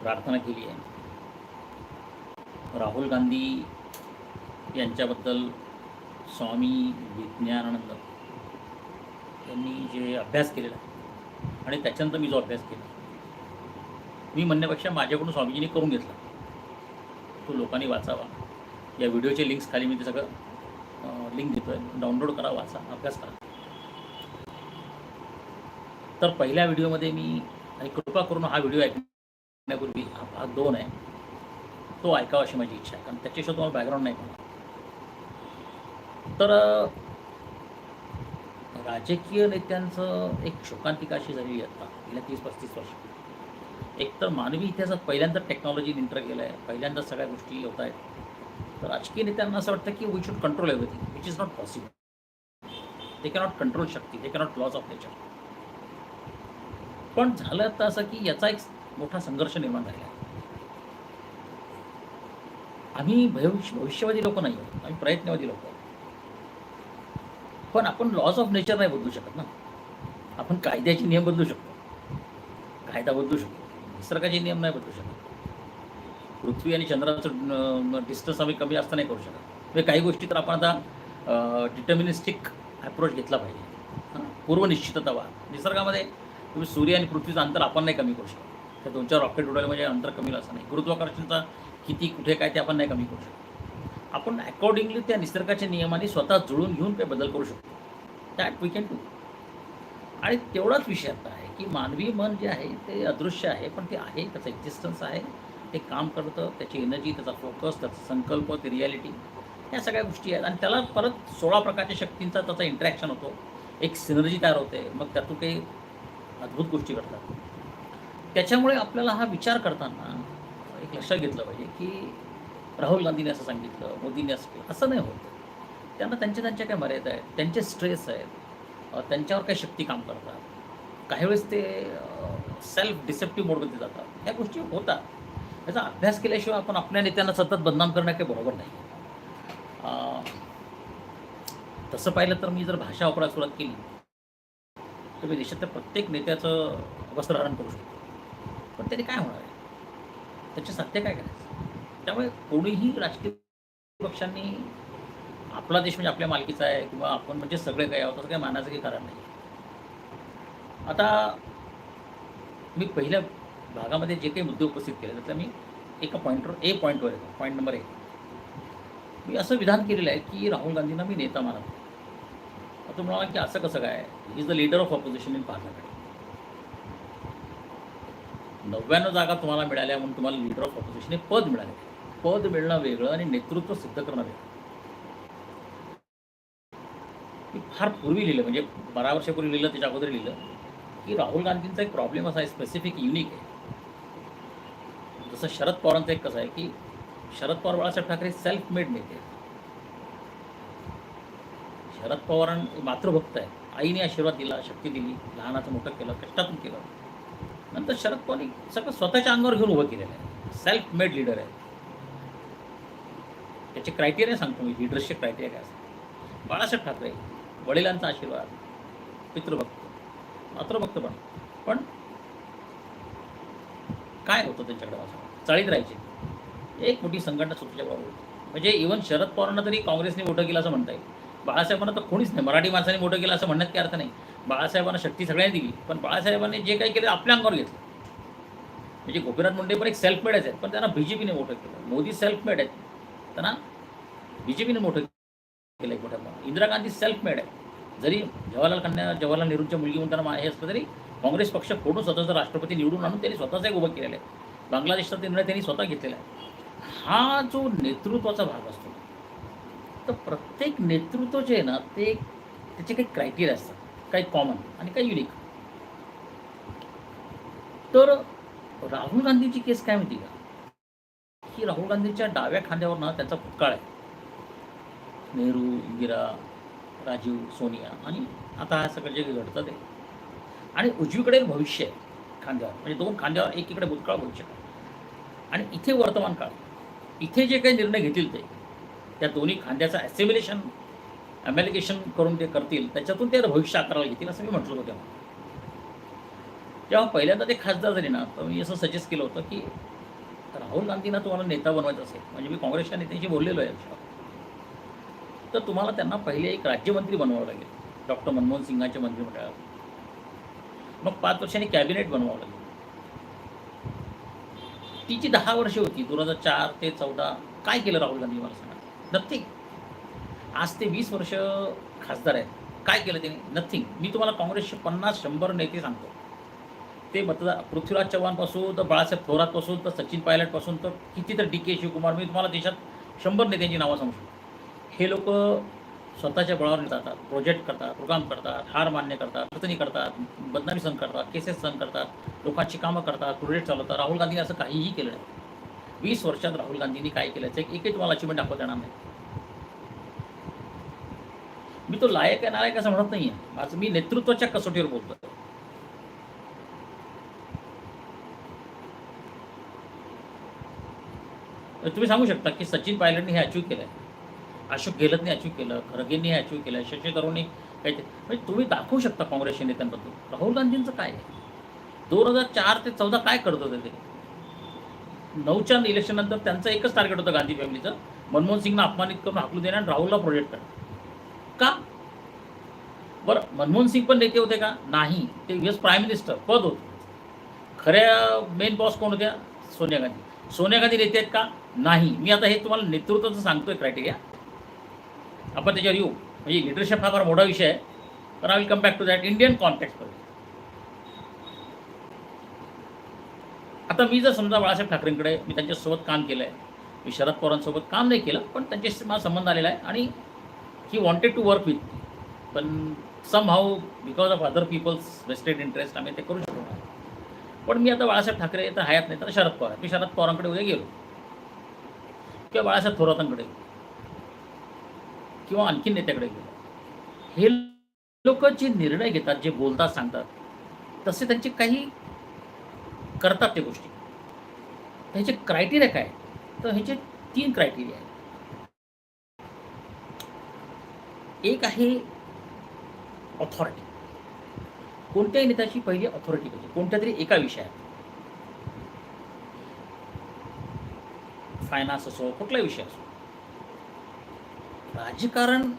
प्रार्थना केली आहे. राहुल गांधी यांच्याबद्दल स्वामी विज्ञानानंद यांनी जे अभ्यास केलेला आहे आणि त्याच्यानंतर मी जो अभ्यास केला मी म्हणण्यापेक्षा माझ्याकडून स्वामीजींनी करून घेतला. तो लोकांनी वाचावा. या व्हिडिओचे लिंक्स खाली मी ते सगळं लिंक देतो आहे डाउनलोड करा वाचा अभ्यास करा. तर पहिल्या व्हिडिओमध्ये मी आणि कृपा करून हा व्हिडिओ ऐकण्यापूर्वी हा भाग दोन आहे तो ऐकावा अशी माझी इच्छा आहे कारण त्याच्याशिवाय तुम्हाला बॅकग्राऊंड नाही पण तर राजकीय नेत्यांचं एक शोकांतिका अशी झालेली आता गेल्या तीस पस्तीस वर्ष. एक तर मानवी इतिहासात पहिल्यांदा टेक्नॉलॉजी इंटर केलं आहे पहिल्यांदा सगळ्या गोष्टी होत आहेत. तर राजकीय नेत्यांना असं वाटतं की we should control everything which is not possible ते कॅनॉट कंट्रोल शक्ती ते कॅनॉट लॉज ऑफ नेचर पण झालं आता असं की याचा एक मोठा संघर्ष निर्माण झालेला आहे. आम्ही भविष्य भविष्यवादी लोक नाही आहोत आम्ही प्रयत्नवादी लोक आहोत. पण आपण लॉज ऑफ नेचर नाही बदलू शकत ना. आपण कायद्याचे नियम बदलू शकतो. कायदा बदलू शकतो. निसर्गाचे नियम नाही बदलू शकत. पृथ्वी आणि चंद्राचं डिस्टन्स आम्ही कमी जास्त नाही करू शकत. म्हणजे काही गोष्टी तर आपण आता डिटर्मिनिस्टिक अप्रोच घेतला पाहिजे. पूर्वनिश्चितता वा निसर्गामध्ये तुम्ही सूर्य आणि पृथ्वीचं अंतर आपण नाही कमी करू शकत. त्या दोन चार रॉकेट उडाले म्हणजे अंतर कमी असं नाही. गुरुत्वाकर्षणचा किती कुठे काय ते आपण नाही कमी करू शकतो. आपण अकॉर्डिंगली त्या निसर्गाच्या नियमाने स्वतः जुळून घेऊन काही बदल करू शकतो. दॅट वी कॅन डू आणि तेवढाच विषय आता आहे की मानवी मन जे आहे ते अदृश्य आहे पण ते आहे त्याचं एक्झिस्टन्स आहे. ते काम करतं त्याची एनर्जी त्याचा फोकस त्याचा संकल्प ती रियालिटी ह्या सगळ्या गोष्टी आहेत. आणि त्याला परत सोळा प्रकारच्या शक्तींचा त्याचा इंटरॅक्शन होतो. एक सिनर्जी तयार होते. मग त्यातून काही अद्भुत गोष्टी घडतात. त्याच्यामुळे आपल्याला हा विचार करताना एक लक्षात घेतलं पाहिजे की राहुल गांधीने असं सांगितलं मोदींनी असं केलं असं नाही होत. त्यांना त्यांच्या त्यांच्या काय मर्यादा आहेत त्यांचे स्ट्रेस आहेत त्यांच्यावर काही शक्ती काम करतात. काही वेळेस ते सेल्फ डिसेप्टिव्ह मोडमध्ये जातात. ह्या गोष्टी होतात. याचा अभ्यास केल्याशिवाय आपण आपल्या नेत्यांना सतत बदनाम करणं काही बरोबर नाही. तसं पाहिलं तर मी जर भाषा वापरायला सुरुवात केली तर मी देशातल्या प्रत्येक नेत्याचं वस्त्रहरण करू शकतो. पण त्याने काय होणार आहे त्याचे सत्य काय करायचं? त्यामुळे कोणीही राजकीय पक्षांनी आपला देश म्हणजे आपल्या मालकीचा आहे किंवा आपण म्हणजे सगळे काय आहोत असं काही मानायचं काही कारण नाही आता मी पहिल्या भागामध्ये जे काही मुद्दे उपस्थित केले त्यातलं मी एका पॉईंटवर ए पॉईंटवर येतो पॉईंट नंबर एक. मी असं विधान केलेलं आहे की राहुल गांधींना मी नेता मानत. आता म्हणाला की असं कसं काय? Is the leader of opposition in parliament नव्याण्णव जागा तुम्हाला मिळाल्या म्हणून तुम्हाला लीडर ऑफ ऑपोजिशन हे पद मिळाले. पद मिळणं वेगळं आणि नेतृत्व सिद्ध करणं वेगळं. मी फार पूर्वी लिहिलं म्हणजे बारा वर्षापूर्वी लिहिलं त्याच्या अगोदर लिहिलं की राहुल गांधींचा एक प्रॉब्लेम असा आहे स्पेसिफिक युनिक आहे. जसं शरद पवारांचं एक कसं आहे की शरद पवार बाळासाहेब ठाकरे सेल्फ मेड नेते शरद पवारां मातृभक्त आहे आईने आशीर्वाद दिला शक्ती दिली लहानाचं मोठं केलं कष्टातून केलं. नंतर शरद पवारी सगळं स्वतःच्या अंगावर घेऊन उभं केलेलं आहे. सेल्फ मेड लीडर आहे. त्याचे क्रायटेरिया सांगतो मी लिडरशिप क्रायटेरिया काय असतात. बाळासाहेब ठाकरे वडिलांचा आशीर्वाद पितृभक्त मातृभक्त पण. पण काय होतं त्यांच्याकडे असं? चाळीत राहायचे. एक मोठी संघटना सुटल्याबरोबर. बरोबर म्हणजे इव्हन शरद पवारांना तरी काँग्रेसने मोठं केलं असं म्हणता येईल. बाळासाहेबांना तर कोणीच नाही. मराठी माणसाने मोठं केलं असं म्हणण्यात काही अर्थ नाही. बाळासाहेबांना शक्ती सगळ्यांनी दिली. पण बाळासाहेबांनी जे काही केलं आपल्या अंगावर घेतलं. म्हणजे गोपीनाथ मुंडे पण एक सेल्फ मेड आहेत. पण त्यांना बी जे पीने मोठं केलं. मोदी सेल्फ मेड आहेत. त्यांना बी जे पीने मोठं केलं एक मोठ्या इंदिरा गांधी सेल्फ मेड आहे जरी जवाहरलाल कन्या जवाहरलाल नेहरूंच्या मुलगी म्हणून त्यांना हे असलं तरी काँग्रेस पक्ष फोडून स्वतःचा राष्ट्रपती निवडून आणून त्यांनी स्वतःच एक उभं केलेलं आहे. बांगलादेशचा निर्णय त्यांनी स्वतः घेतलेला आहे. हा जो नेतृत्वाचा भाग असतो तर प्रत्येक नेतृत्व जे आहे ना ते त्याचे काही क्रायटेरिया असतात. काही कॉमन आणि काही युनिक तर राहुल गांधीची केस काय माहिती का? की राहुल गांधीच्या डाव्या खांद्यावर ना त्यांचा भूतकाळ आहे. नेहरू इंदिरा राजीव सोनिया आणि आता हा सगळं जे घडतं ते. आणि उजवीकडे भविष्य आहे खांद्यावर. म्हणजे दोन खांद्यावर एकीकडे भूतकाळ भविष्य आणि इथे वर्तमान काळ. इथे जे काही निर्णय घेतील ते. त्या दोन्ही खांद्याचं ॲसिम्युलेशन ॲमेलिकेशन करून ते करतील त्याच्यातून ते भविष्य आकाराला घेतील असं मी म्हटलं होतं. तेव्हा तेव्हा पहिल्यांदा ते खासदार झाले ना तर मी असं सजेस्ट केलं होतं की राहुल गांधींना तुम्हाला नेता बनवायचा असेल म्हणजे मी काँग्रेसच्या नेत्यांशी बोललेलो आहे तर तुम्हाला त्यांना पहिले एक राज्यमंत्री बनवावं लागेल डॉक्टर मनमोहन सिंगाच्या मंत्रिमंडळात. मग पाच वर्षांनी कॅबिनेट बनवावं लागेल. ती जी दहा वर्ष होती दोन हजार चार ते चौदा काय केलं राहुल गांधी मला नथिंग आज ते वीस वर्ष खासदार आहेत. काय केलं त्यांनी? नथिंग मी तुम्हाला काँग्रेसचे पन्नास शंभर नेते सांगतो. ते मतदार पृथ्वीराज चव्हाणपासून तर बाळासाहेब थोरातपासून तर सचिन पायलटपासून तर किती तर डी के शिवकुमार. मी तुम्हाला देशात शंभर नेत्यांची नावं सांगू शकतो. हे लोक स्वतःच्या बळावर जातात. प्रोजेक्ट करतात प्रोग्राम करतात हार मान्य करतात अडचणी करतात बदनामी सहन करतात केसेस सहन करतात लोकांची कामं करतात प्रोजेक्ट चालवतात. राहुल गांधीने असं काहीही केलं नाही. वीस वर्षात राहुल गांधींनी काय केलं? एक एकही तुम्हाला अचिव्हमेंट दाखवता येणार नाही. मी तो लायक आहे नालायक असं म्हणत नाहीये. माझं मी नेतृत्वाच्या कसोटीवर बोलतो तुम्ही सांगू शकता की सचिन पायलटने हे अचीव केलंय. अशोक गेहलतने अचीव केलं खरगेंनी हे अचीव केलं शशी थरूरने काही ते म्हणजे तुम्ही दाखवू शकता काँग्रेसच्या नेत्यांबद्दल. राहुल गांधींचं काय आहे? दोन हजार चार ते चौदा काय करत होते ते? नऊच्या इलेक्शन नंतर त्यांचं एकच टार्गेट होतं गांधी फॅमिलीचं. मनमोहन सिंगना अपमानित करून हाकलू देणे आणि राहुलला प्रोजेक्ट करणं. का? बरं मनमोहन सिंग पण नेते होते का? नाही. ते यस प्राईम मिनिस्टर पद होते. खऱ्या मेन बॉस कोण होत्या? सोनिया गांधी. सोनिया गांधी नेते आहेत का? नाही. मी आता हे तुम्हाला नेतृत्वाचं सांगतोय क्रायटेरिया आपण त्याच्यावर येऊ. म्हणजे लिडरशिप हा फार मोठा विषय आहे. पण I will come back to that Indian कॉन्टॅक्टमध्ये आता मी जर समजा बाळासाहेब ठाकरेंकडे मी त्यांच्यासोबत काम केलं आहे मी शरद पवारांसोबत काम नाही केलं पण त्यांच्याशी माझा संबंध आलेला आहे आणि he wanted to work with पण somehow because of other peoples vested interest आम्ही ते करू शकतो पण मी आता बाळासाहेब ठाकरे तर हयात नाही तर शरद पवार. मी शरद पवारांकडे उद्या गेलो. किंवा बाळासाहेब थोरातांकडे किंवा आणखीन नेत्याकडे गेलो. हे लोक जे निर्णय घेतात जे बोलतात सांगतात तसे त्यांचे काही करतात ते गोष्टी. ह्याचे क्रायटेरिया काय तर ह्याचे तीन क्रायटेरिया आहेत. एक आहे ऑथॉरिटी कोणत्याही नेत्याची पहिली ऑथॉरिटी पाहिजे. कोणत्या तरी एका विषयात. फायनान्स असो कुठलाही विषय असो. राजकारण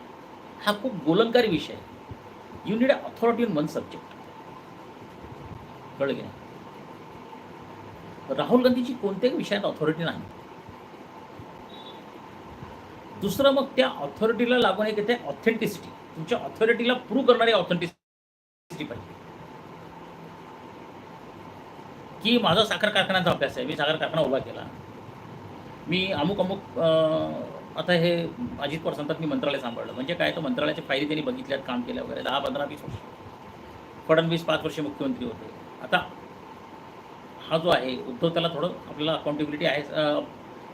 हा खूप गोलंकारी विषय आहे. You need authority in one subject कळलं की नाही? राहुल गांधीची कोणत्याही विषयात ऑथॉरिटी नाही. दुसरं मग त्या ऑथॉरिटीला लागून एक येते ऑथेंटिसिटी तुमच्या ऑथॉरिटीला प्रूव्ह करणारी ऑथेंटिसिटी पाहिजे. की माझा साखर कारखान्याचा अभ्यास आहे मी साखर कारखाना उभा केला. मी अमुक अमुक आता हे अजित पवार सांगतात मी मंत्रालय सांभाळलं. म्हणजे काय? तर मंत्रालयाच्या फायदे त्यांनी बघितल्यात काम केल्या वगैरे दहा पंधरा वीस वर्ष. फडणवीस पाच वर्ष मुख्यमंत्री होते. आता हा जो आहे उद्धव त्याला थोडं आपल्याला अकाउंटेबिलिटी आहे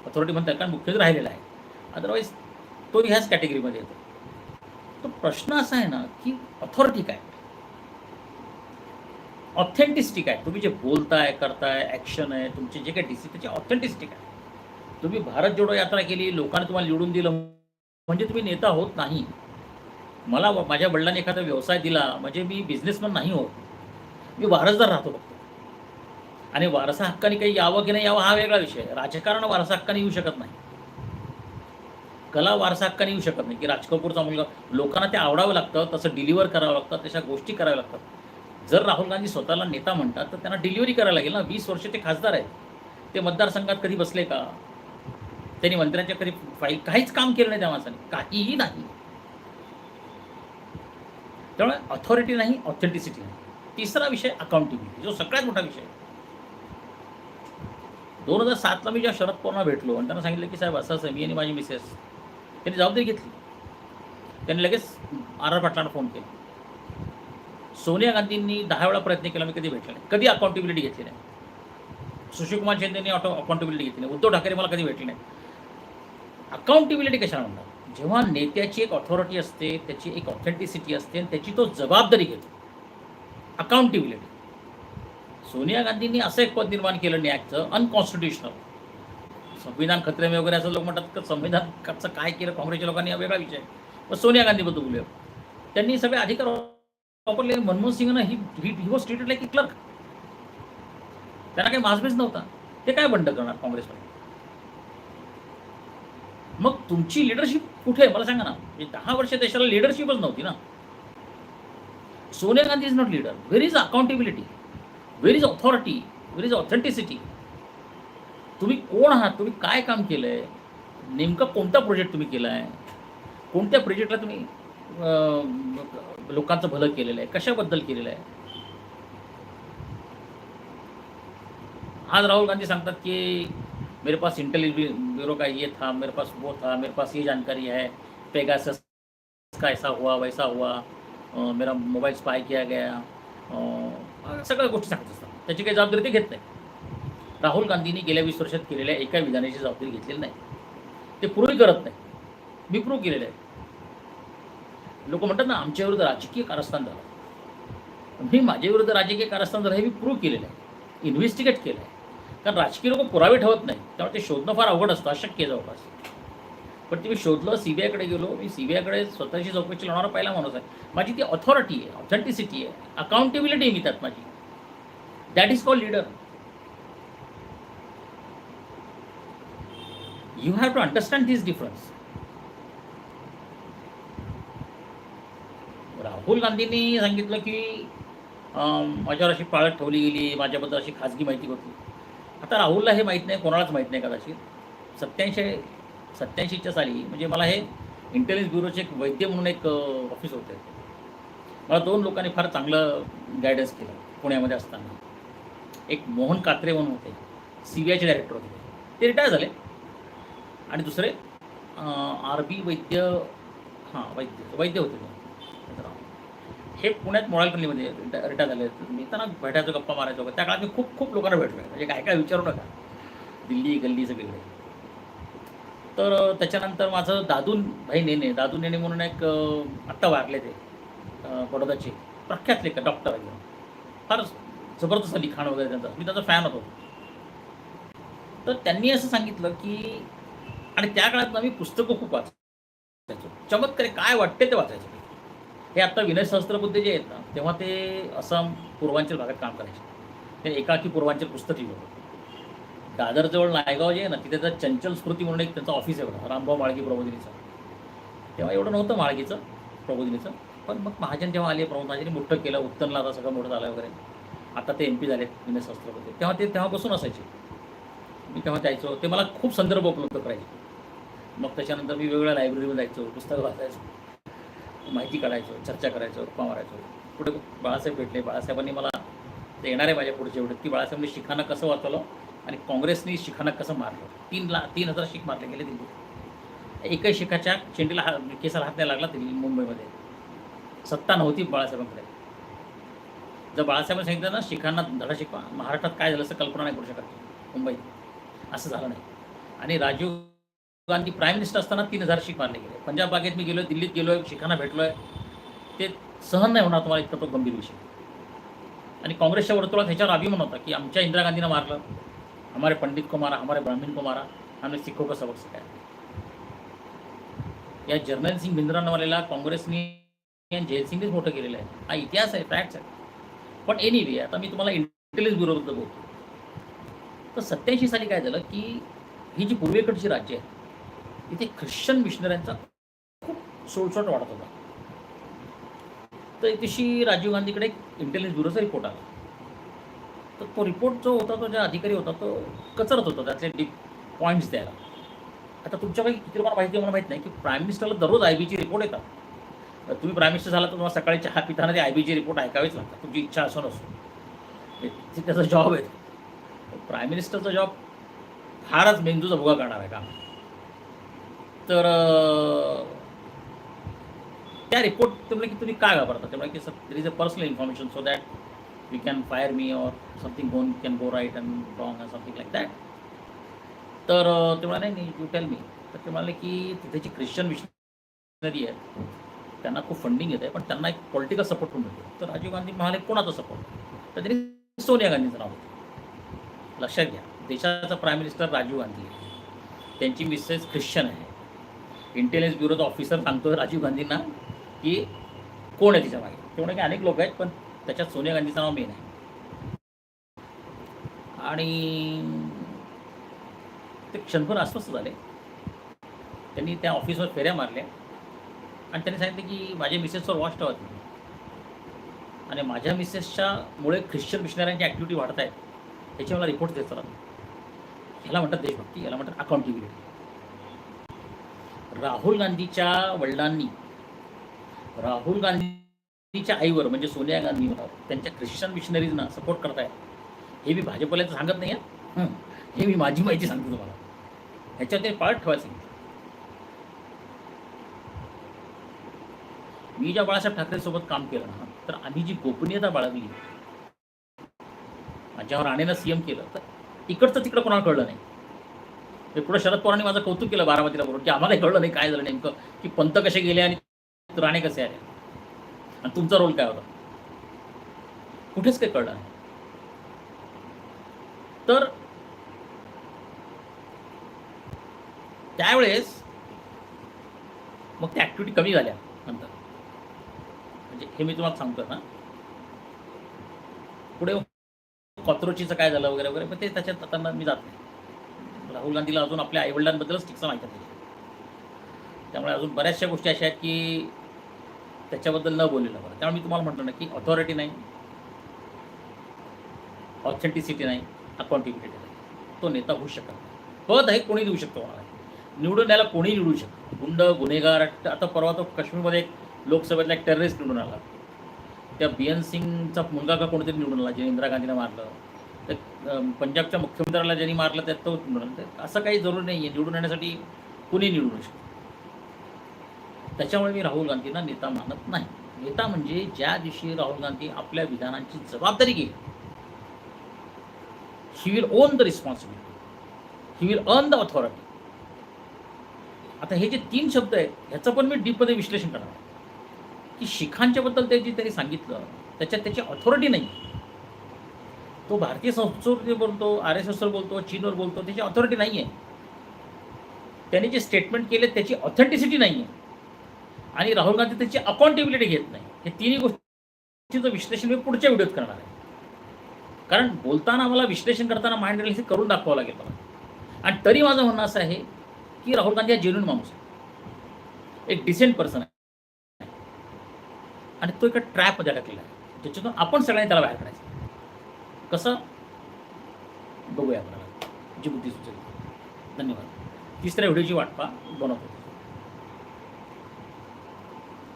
अथॉरिटी म्हणतात कारण मुख्यमंत्री राहिलेला आहे. अदरवाईज तो ह्याच कॅटेगरीमध्ये येतो. तो प्रश्न असा आहे ना की अथॉरिटी काय? ऑथेंटिसिटी काय? तुम्ही जे बोलताय करताय ॲक्शन आहे तुमचे जे काही डिसिप्लिन त्याची ऑथेंटिसिटी काय? तुम्ही भारत जोडो यात्रा केली लोकांनी तुम्हाला निवडून दिलं म्हणजे तुम्ही नेता होत नाही. मला माझ्या वडिलांनी एखादा व्यवसाय दिला म्हणजे मी बिझनेसमॅन नाही होत. मी वारसदार राहतो फक्त. आणि वारसा हक्काने काही यावं की नाही यावं हा वेगळा विषय आहे. राजकारण वारसा हक्काने येऊ शकत नाही. कला वारसा हक्काने येऊ शकत नाही. की राज कपूरचा मुलगा लोकांना ते आवडावं लागतं तसं डिलिव्हर करावं लागतं तशा गोष्टी कराव्या लागतात. जर राहुल गांधी स्वतःला नेता म्हणतात तर त्यांना डिलिव्हरी करायला लागेल ना. वीस वर्ष ते खासदार आहेत. ते मतदारसंघात कधी बसले का? त्यांनी मंत्र्यांच्या कधी फाईल काहीच काम केलं नाही त्या माणसाने. काहीही नाही. त्यामुळे ऑथॉरिटी नाही ऑथेंटिसिटी नाही. तिसरा विषय अकाउंटिबिलिटी जो सगळ्यात मोठा विषय आहे. दोन हजार सातला मी जेव्हा शरद पवारांना भेटलो आणि त्यांना सांगितलं की साहेब असं असं मी आणि माझी मिसेस. त्यांनी जबाबदारी घेतली. त्यांनी लगेच आर आर पाटलांना फोन केला. सोनिया गांधींनी दहा वेळा प्रयत्न केला मी कधी भेटला नाही. कधी अकाउंटेबिलिटी घेतली नाही. सुशीलकुमार शिंदेनी ऑटो अकाउंटेबिलिटी घेतली नाही. उद्धव ठाकरे मला कधी भेटले नाही. अकाउंटेबिलिटी कशाला म्हणतात जेव्हा नेत्याची एक ऑथॉरिटी असते त्याची एक ऑथेंटिसिटी असते आणि त्याची तो जबाबदारी घेतो. अकाउंटेबिलिटी सोनिया गांधींनी असं एक पद निर्माण केलं न्यायचं अनकॉन्स्टिट्युशनल संविधान खत्रे वगैरे असं लोक म्हणतात की संविधानाचं काय केलं काँग्रेसच्या लोकांनी हा वेगळा विषय. पण मग सोनिया गांधीबद्दल बोलूया. त्यांनी सगळे अधिकार वापरले. मनमोहन सिंगनं he he was treated like clerk त्यांना काही मासबीज नव्हता. ते काय बंड करणार काँग्रेसमध्ये मग तुमची लिडरशिप कुठे आहे? मला सांगा ना. दहा वर्ष देशाला लिडरशिपच नव्हती ना. Sonia Gandhi is not leader where is accountability where is authority where is authenticity तुम्ही कोण आहात? तुम्ही काय काम केलं आहे नेमका कोणता प्रोजेक्ट तुम्ही केला आहे कोणत्या प्रोजेक्टला तुम्ही लोकांचं भलं केलेलं आहे? कशाबद्दल केलेलं आहे? आज राहुल गांधी सांगतात की मेरे पास इंटेलिजेंस ब्यूरो का ये था मेरे पास वो था मेरे पास ये जानकारी है। पेगासस का ऐसा हुआ वैसा हुआ मेरा मोबाईल स्पाय किया गया सगळ्या गोष्टी सांगत असतात. त्याची काही जबाबदारी ते घेत नाही. राहुल गांधींनी गेल्या वीस वर्षात केलेल्या एका विधानाची जबाबदारी घेतलेली नाही. ते पूर्वी करत नाही. मी प्रूव्ह केलेलं आहे. लोक म्हणतात ना आमच्या विरुद्ध राजकीय कारस्थान झालं. मी माझ्या विरुद्ध राजकीय कारस्थान झालं हे मी प्रूव्ह केलेलं आहे. इन्व्हेस्टिगेट केलं आहे. कारण राजकीय लोक पुरावे ठेवत नाही त्यामुळे ते शोधणं फार अवघड असतं. अशक्य जवळपास. पण ते मी शोधलं आयकडे गेलो मी सी बी आयकडे स्वतःची चौकशी लावणारा पहिला माणूस आहे. माझी ती ऑथॉरिटी आहे ऑथेंटिसिटी आहे अकाउंटेबिलिटी आहे मी त्यात माझी. That is call leader you have to understand this difference Rahul गांधींनी सांगितलं की माझ्यावर अशी पाळत ठेवली गेली माझ्याबद्दल अशी खाजगी माहिती होती. आता राहुलला हे माहीत नाही कोणालाच माहीत नाही कदाचित. सत्याऐंशी सत्याऐंशीच्या साली म्हणजे मला हे इंटेलिजन्स ब्युरोचे एक वैद्य म्हणून एक ऑफिस होते. मला दोन लोकांनी फार चांगलं गायडन्स केलं पुण्यामध्ये असताना. एक मोहन कात्रे म्हणून होते सी बी आयचे डायरेक्टर होते. ते रिटायर झाले. आणि दुसरे आर बी वैद्य हां वैद्य वैद्य होते ते. हे पुण्यात मोळालपल्लीमध्ये रिटायर झाले. मी त्यांना भेटायचो गप्पा मारायचो. त्या काळात मी खूप खूप लोकांना भेटलो. म्हणजे काय काय विचारू नका. दिल्ली गल्ली सगळीकडे. तर त्याच्यानंतर माझं दादून भाई नेने दादू नेने म्हणून एक आत्ता वारले ते बडोदाचे प्रख्यात लेखक डॉक्टर आहे फार जबरदस्त लिखाण वगैरे त्यांचं. मी त्याचा फॅन होतो. तर त्यांनी असं सांगितलं की आणि त्या काळात मी पुस्तकं खूप वाचायचो. चमत्कार काय वाटते ते वाचायचं हे आत्ता विनय सहस्त्रबुद्धे जे आहेत ना तेव्हा ते असं पूर्वांचल भागात काम करायचे. ते एकाकी पूर्वांचल पुस्तक लिहिलं होतं. दादरजवळ नायगाव जे आहे ना तिथे त्या चंचल स्मृती म्हणून एक त्यांचं ऑफिस आहे बघा रामभाऊ माळगी प्रबोधिनीचं. तेव्हा एवढं नव्हतं माळगीचं प्रबोधिनीचं पण मग महाजन जेव्हा आले प्रमोद मोठं केलं उत्तनला आता सगळं मोठं झालं वगैरे. आता ते एम पी झालेत विनय सहस्त्रपती. तेव्हा ते तेव्हापासून असायचे. मी तेव्हा जायचो ते मला खूप संदर्भ उपलब्ध करायचे. मग त्याच्यानंतर मी वेगवेगळ्या लायब्ररीमध्ये जायचो पुस्तकं वाचायचो माहिती काढायचो चर्चा करायचो गप्पा मारायचो. पुढे बाळासाहेब भेटले. बाळासाहेबांनी मला ते येणार आहे माझ्या पुढच्या एवढे. की बाळासाहेबांनी शिखांना कसं वाचवलं? आणि काँग्रेसने शिखांना कसं मारलं? तीन ला तीन हजार शीख मारले गेले दिल्लीत. एकही शिखाच्या चेंडीला हा केसाला हात नाही लागला दिल्ली मुंबईमध्ये. सत्ता नव्हती बाळासाहेबांकडे. जर बाळासाहेबांनी सांगितलं ना शिखांना धडा शिकवा महाराष्ट्रात काय झालं असं कल्पना नाही करू शकत. मुंबईत. असं झालं नाही. आणि राजीव गांधी प्राईम मिनिस्टर असताना तीन हजार शीख मारले गेले. पंजाब बागेत मी गेलोय दिल्लीत गेलोय शिखांना भेटलोय. ते सहन नाही होणार तुम्हाला इतका तो गंभीर विषय. आणि काँग्रेसच्या वर्तुळात ह्याच्यावर अभिमान होता की आमच्या इंदिरा गांधीनं मारलं. हमारे पंडित को मारा हमारे ब्राह्मण को मारा हमने सिखों को सबक सिखाया। या जर्नल सिंग भिंद्रांवालेला काँग्रेसने आणि जयसिंगनेच मोठं केलेलं आहे. हा इतिहास आहे फॅक्ट्स आहे. पण एनिवे आता मी तुम्हाला इंटेलिजन्स ब्युरोबद्दल बोलतो. तर सत्याऐंशी साली काय झालं की ही जी पूर्वेकडची राज्य आहे तिथे ख्रिश्चन मिशनऱ्यांचा खूप सोळसोट वाढत होता. तर तशी राजीव गांधीकडे एक इंटेलिजन्स ब्युरोचा रिपोर्ट आला. तर तो रिपोर्ट जो होता तो ज्या अधिकारी होता तो कचरत होता. त्यातले डीप पॉईंट्स द्यायला. आता तुमच्यापैकी किती लोकांना माहिती आहे मला माहीत नाही की प्राईम मिनिस्टरला दररोज आय बीचे रिपोर्ट येतात. तुम्ही प्राईम मिनिस्टर झाला तर तुम्हाला सकाळी चहा पिताना ते आय बीचे रिपोर्ट ऐकावेच लागतात. तुमची इच्छा असो नसो. ते त्याचा जॉब आहे. प्राईम मिनिस्टरचा जॉब फारच मेंदूचा भुगा करणार आहे का? तर त्या रिपोर्ट ते की तुम्ही काय वापरता? ते की sir there is a personal information so that you can fire me or something go can go right and wrong or something like that तर ते म्हणाले नाही यू टेल मी तर ते म्हणाले की तिथे जी ख्रिश्चन मिशनरी आहे त्यांना खूप फंडिंग येत आहे पण त्यांना एक पॉलिटिकल सपोर्ट पण मिळतो तर राजीव गांधी म्हणाले कोणाचा सपोर्ट तर त्यांनी सोनिया गांधीचं नाव होतं लक्षात घ्या देशाचा प्राईम मिनिस्टर राजीव गांधी आहे. त्यांची मिसेस ख्रिश्चन आहे. इंटेलिजन्स ब्युरोचा ऑफिसर सांगतो राजीव गांधींना की कोण आहे तिच्यामागे? तेवढे की अनेक लोक आहेत पण त्याच्यात सोनिया गांधीचं नाव मेन आहे. आणि ते क्षणभर अस्वस्थ झाले. त्यांनी त्या ऑफिसवर फेऱ्या मारल्या. आणि त्यांनी सांगितलं की माझ्या मिसेसवर वॉच ठेवत नाही. आणि माझ्या मिसेसच्या मुळे ख्रिश्चन मिशनऱ्यांची ॲक्टिव्हिटी वाढत आहेत याची मला रिपोर्ट देत चला. ह्याला म्हणतात देशभक्ती याला म्हणतात अकाउंटेबिलिटी राहुल गांधीच्या वडिलांनी राहुल गांधी गांधीच्या आईवर म्हणजे सोनिया गांधीवर त्यांच्या ख्रिश्चन मिशनरीजना सपोर्ट करताय हे मी भाजपाला सांगत नाही हे. मी माझी माहिती सांगतो तुम्हाला. ह्याच्यात ते पाळत ठेवायचं. मी ज्या बाळासाहेब ठाकरे सोबत काम केलं ना तर आम्ही जी गोपनीयता बाळगली माझ्यावर राणेनं सीएम केलं तर इकडचं तिकडं कोणाला कळलं नाही. तर पुढे शरद पवारांनी माझं कौतुक केलं बारामतीला बरोबर की आम्हाला कळलं नाही काय झालं नेमकं की पंत कसे गेले आणि राणे कसे आले. आणि तुमचा रोल काय होता? कुठेच काही कळलं नाही. तर त्यावेळेस मग त्या ॲक्टिव्हिटी कमी झाल्या नंतर. म्हणजे हे मी तुम्हाला सांगतो ना. पुढे कॉत्रोचीचं काय झालं वगैरे वगैरे पण ते त्याच्यात त्यांना मी जात नाही. राहुल गांधीला अजून आपल्या आईवडिलांबद्दलच ठिकसा माहिती आहे त्यामुळे अजून बऱ्याचशा गोष्टी अशा आहेत की त्याच्याबद्दल न बोललेलं बरं. त्यामुळे मी तुम्हाला म्हटलं ना की ऑथॉरिटी नाही ऑथेंटिसिटी नाही अकाउंटेबिलिटी नाही. तो नेता होऊ शकत नाही. पद आहे कोणी देऊ शकतो मला निवडून यायला कोणी निवडू शकतो? गुंड गुन्हेगार आता परवा तो काश्मीरमध्ये एक लोकसभेतला एक टेररिस्ट निवडून आला. त्या बी एन सिंगचा मुलगा का कोणीतरी निवडून आला ज्याने इंदिरा गांधीला मारलं. तर पंजाबच्या मुख्यमंत्र्याला ज्यांनी मारलं त्यात तो निवडून असं काही जरूर नाही आहे निवडून येण्यासाठी कुणी निवडू शकतो? त्याच्यामुळे मी राहुल गांधींना नेता मानत नाही. नेता म्हणजे ज्या दिवशी राहुल गांधी आपल्या विधानांची जबाबदारी घेईल he will own the responsibility he will earn the authority आता हे जे तीन शब्द आहेत ह्याचं पण मी डीपमध्ये विश्लेषण करणार की शिखांच्याबद्दल ते जे त्यांनी सांगितलं त्याच्यात त्याची ऑथॉरिटी नाही. तो भारतीय संस्कृती बोलतो आर एस एसवर बोलतो चीनवर बोलतो त्याची ऑथॉरिटी नाही आहे त्याने जे स्टेटमेंट केले त्याची ऑथेंटिसिटी नाही आहे आणि राहुल गांधी त्याची अकाउंटेबिलिटी घेत नाही. हे तिन्ही गोष्टीचं विश्लेषण मी पुढच्या व्हिडिओत करणार आहे. कारण बोलताना मला विश्लेषण करताना माइंड हे करून दाखवावं लागेल मला. आणि तरी माझं म्हणणं असं आहे की राहुल गांधी हा जेन्युन माणूस आहे. एक डिसेंट पर्सन आहे. आणि तो एका ट्रॅपमध्ये अडकलेला आहे. ज्याच्यातून आपण सगळ्यांनी त्याला बाहेर काढायचं. कसं? बघूया आपल्याला. जी बुद्धी सुचेल. धन्यवाद. तिसऱ्या व्हिडिओची वाट पा बनवतो.